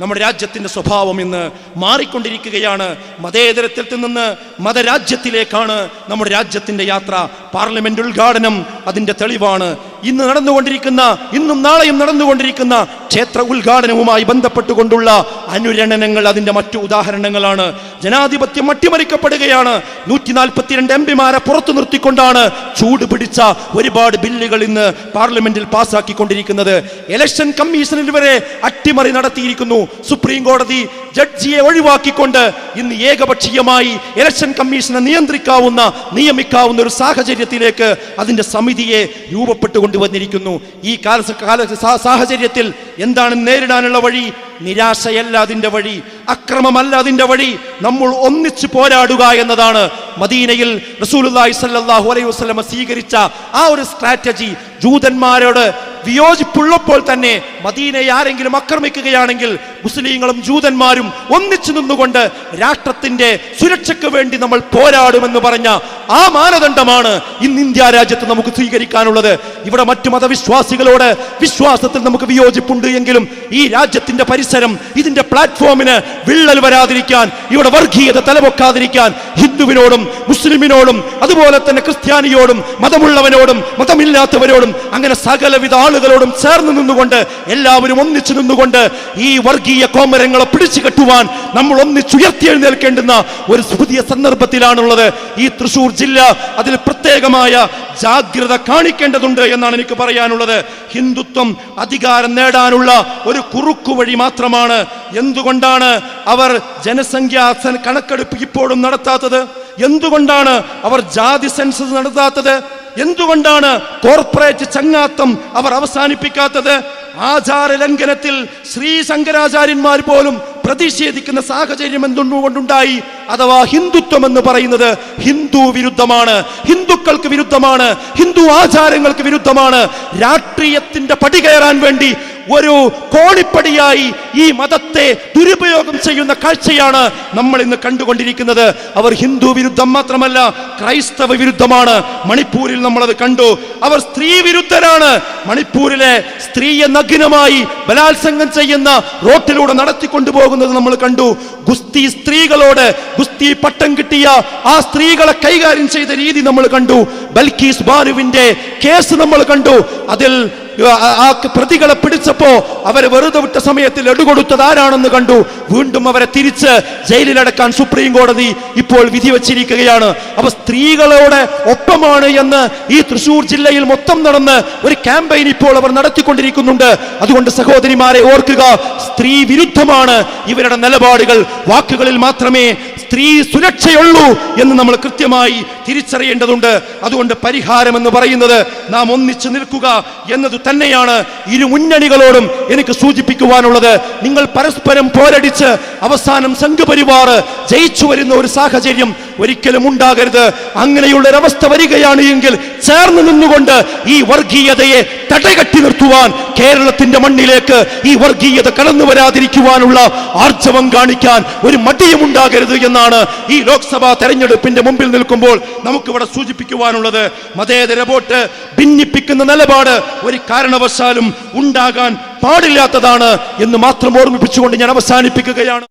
നമ്മുടെ രാജ്യത്തിന്റെ സ്വഭാവം ഇന്ന് മാറിക്കൊണ്ടിരിക്കുകയാണ്. മതേതരത്തിൽ നിന്ന് മതരാജ്യത്തിലേക്കാണ് നമ്മുടെ രാജ്യത്തിന്റെ യാത്ര. പാർലമെന്റ് ഉദ്ഘാടനം അതിന്റെ തെളിവാണ്. ഇന്ന് നടന്നുകൊണ്ടിരിക്കുന്ന ഇന്നും നാളെയും നടന്നുകൊണ്ടിരിക്കുന്ന ക്ഷേത്ര ഉദ്ഘാടനവുമായി ബന്ധപ്പെട്ടുകൊണ്ടുള്ള അനുരണനങ്ങൾ അതിന്റെ മറ്റു ഉദാഹരണങ്ങളാണ്. ജനാധിപത്യം അട്ടിമറിക്കപ്പെടുകയാണ്. നൂറ്റി നാൽപ്പത്തിരണ്ട് എം പിമാരെ പുറത്തു നിർത്തിക്കൊണ്ടാണ് ചൂട് പിടിച്ച ഒരുപാട് ബില്ലുകൾ ഇന്ന് പാർലമെന്റിൽ പാസ്സാക്കിക്കൊണ്ടിരിക്കുന്നത് ഇലക്ഷൻ കമ്മീഷനിൽ വരെ അട്ടിമറി നടത്തിയിരിക്കുന്നു. സുപ്രീം കോടതി ജഡ്ജിയെ ഒഴിവാക്കിക്കൊണ്ട് ഇന്ന് ഏകപക്ഷീയമായി ഇലക്ഷൻ കമ്മീഷനെ നിയന്ത്രിക്കാവുന്ന നിയമിക്കാവുന്ന ഒരു സാഹചര്യത്തിലേക്ക് അതിന്റെ സമിതിയെ രൂപപ്പെട്ടുകൊണ്ട് വന്നിരിക്കുന്നു ഈ കാല സാഹചര്യത്തിൽ എന്താണ് നേരിടാനുള്ള വഴി? നിരാശയല്ല അതിന്റെ വഴി. അക്രമമല്ല അതിന്റെ വഴി. നമ്മൾ ഒന്നിച്ചു പോരാടുക എന്നതാണ് മദീനയിൽ റസൂലുള്ളാഹി സ്വല്ലല്ലാഹു അലൈഹി വസ്ലമ സ്വീകരിച്ച ആ ഒരു സ്ട്രാറ്റജി. ജൂതന്മാരോട് വിയോജിപ്പുള്ളപ്പോൾ തന്നെ മദീനയെ ആരെങ്കിലും ആക്രമിക്കുകയാണെങ്കിൽ മുസ്ലിങ്ങളും ജൂതന്മാരും ഒന്നിച്ചു നിന്നുകൊണ്ട് രാഷ്ട്രത്തിന്റെ സുരക്ഷയ്ക്ക് വേണ്ടി നമ്മൾ പോരാടുമെന്ന് പറഞ്ഞ ആ മാനദണ്ഡമാണ് ഇന്ന് ഇന്ത്യ രാജ്യത്ത് നമുക്ക് സ്വീകരിക്കാനുള്ളത്. ഇവിടെ മറ്റു മതവിശ്വാസികളോട് വിശ്വാസത്തിൽ നമുക്ക് വിയോജിപ്പുണ്ട് എങ്കിലും ഈ രാജ്യത്തിന്റെ പരിസരം ഇതിന്റെ പ്ലാറ്റ്ഫോമിന് വിള്ളൽ വരാതിരിക്കാൻ ഇവിടെ വർഗീയത തലപൊക്കാതിരിക്കാൻ ഹിന്ദുവിനോടും മുസ്ലിമിനോടും അതുപോലെ തന്നെ ക്രിസ്ത്യാനിയോടും മതമുള്ളവനോടും മതമില്ലാത്തവരോടും അങ്ങനെ സകലവിധ ആളുകളോടും ചേർന്ന് നിന്നുകൊണ്ട് എല്ലാവരും ഒന്നിച്ചു നിന്നുകൊണ്ട് ഈ വർഗീയ കോമരങ്ങളെ പിടിച്ചു കെട്ടുവാൻ നമ്മൾ ഒന്നിച്ചുയർത്തിയെഴുന്നേൽക്കേണ്ടുന്ന ഒരു പുതിയ സന്ദർഭത്തിലാണുള്ളത്. ഈ തൃശൂർ ജില്ല അതിൽ പ്രത്യേകമായ ജാഗ്രത കാണിക്കേണ്ടതുണ്ട് എന്നാണ് എനിക്ക് പറയാനുള്ളത്. ഹിന്ദുത്വം അധികാരം നേടാനുള്ള ഒരു കുറുക്കു വഴി മാത്രമാണ്. എന്തുകൊണ്ടാണ് അവർ ജനസംഖ്യാ കണക്കെടുപ്പ് ഇപ്പോഴും നടത്താത്തത്? എന്തുകൊണ്ടാണ് അവർ ജാതി സെൻസസ് നടത്താത്തത്? എന്തുകൊണ്ടാണ് കോർപ്പറേറ്റ് ചങ്ങാത്തം അവർ അവസാനിപ്പിക്കാത്തത്? ആചാര ലംഘനത്തിൽ ശ്രീ ശങ്കരാചാര്യന്മാർ പോലും പ്രതിഷേധിക്കുന്ന സാഹചര്യം എന്തുകൊണ്ടുണ്ടായി? അഥവാ ഹിന്ദുത്വം എന്ന് പറയുന്നത് ഹിന്ദു വിരുദ്ധമാണ് ഹിന്ദുക്കൾക്ക് വിരുദ്ധമാണ് ഹിന്ദു ആചാരങ്ങൾക്ക് വിരുദ്ധമാണ്. രാഷ്ട്രീയത്തിന്റെ പടി കയറാൻ വേണ്ടി ഒരു കോളിപ്പടിയായി ഈ മതത്തെ ദുരുപയോഗം ചെയ്യുന്ന കാഴ്ചയാണ് നമ്മൾ ഇന്ന് കണ്ടുകൊണ്ടിരിക്കുന്നത്. അവർ ഹിന്ദു വിരുദ്ധം മാത്രമല്ല ക്രൈസ്തവ വിരുദ്ധമാണ്. മണിപ്പൂരിൽ നമ്മളത് കണ്ടു. അവർ സ്ത്രീ വിരുദ്ധരാണ്. മണിപ്പൂരിലെ സ്ത്രീയെ നഗ്നമായി ബലാത്സംഗം ചെയ്യുന്ന റോട്ടിലൂടെ നടത്തിക്കൊണ്ടുപോകുന്നത് നമ്മൾ കണ്ടു. ഗുസ്തി സ്ത്രീകളോട് ഗുസ്തി പട്ടം കിട്ടിയ ആ സ്ത്രീകളെ കൈകാര്യം ചെയ്ത രീതി നമ്മൾ കണ്ടു. ബൽക്കീസ് ബാനുവിന്റെ കേസ് നമ്മൾ കണ്ടു. അതിൽ ആ പ്രതികളെ പിടിച്ചപ്പോ അവരെ വെറുതെ വിട്ട സമയത്തിൽ എടുകൊടുത്തത് ആരാണെന്ന് കണ്ടു. വീണ്ടും അവരെ തിരിച്ച് ജയിലിലടക്കാൻ സുപ്രീം കോടതി ഇപ്പോൾ വിധി വച്ചിരിക്കുകയാണ്. അപ്പൊ സ്ത്രീകളോട് ഒപ്പമാണ് എന്ന് ഈ തൃശൂർ ജില്ലയിൽ മൊത്തം നടന്ന് ഒരു ക്യാമ്പയിൻ ഇപ്പോൾ അവർ നടത്തിക്കൊണ്ടിരിക്കുന്നുണ്ട്. അതുകൊണ്ട് സഹോദരിമാരെ ഓർക്കുക സ്ത്രീ വിരുദ്ധമാണ് ഇവരുടെ നിലപാടുകൾ. വാക്കുകളിൽ മാത്രമേ സ്ത്രീ സുരക്ഷയുള്ളൂ എന്ന് നമ്മൾ കൃത്യമായി തിരിച്ചറിയേണ്ടതുണ്ട്. അതുകൊണ്ട് പരിഹാരം എന്ന് പറയുന്നത് നാം ഒന്നിച്ചു നിൽക്കുക എന്നത് തന്നെയാണ് ഇരു മുന്നണികളോടും എനിക്ക് സൂചിപ്പിക്കുവാനുള്ളത്. നിങ്ങൾ പരസ്പരം പോരടിച്ച് അവസാനം സംഘപരിവാർ ജയിച്ചു വരുന്ന ഒരു സാഹചര്യം ഒരിക്കലും ഉണ്ടാകരുത്. അങ്ങനെയുള്ള ഒരവസ്ഥ വരികയാണ് എങ്കിൽ ചേർന്ന് നിന്നുകൊണ്ട് ഈ വർഗീയതയെ തടകട്ടി നിർത്തുവാൻ കേരളത്തിന്റെ മണ്ണിലേക്ക് ഈ വർഗീയത കടന്നു വരാതിരിക്കുവാനുള്ള ആർജവം കാണിക്കാൻ ഒരു മടിയും ഉണ്ടാകരുത് എന്നാണ് ഈ ലോക്സഭാ തെരഞ്ഞെടുപ്പിന്റെ മുമ്പിൽ നിൽക്കുമ്പോൾ നമുക്കിവിടെ സൂചിപ്പിക്കുവാനുള്ളത്. മതേതര വോട്ട് ഭിന്നിപ്പിക്കുന്ന നിലപാട് ഒരു കാരണവശാലും ഉണ്ടാകാൻ പാടില്ലാത്തതാണ് എന്ന് മാത്രം ഓർമ്മിപ്പിച്ചുകൊണ്ട് ഞാൻ അവസാനിപ്പിക്കുകയാണ്.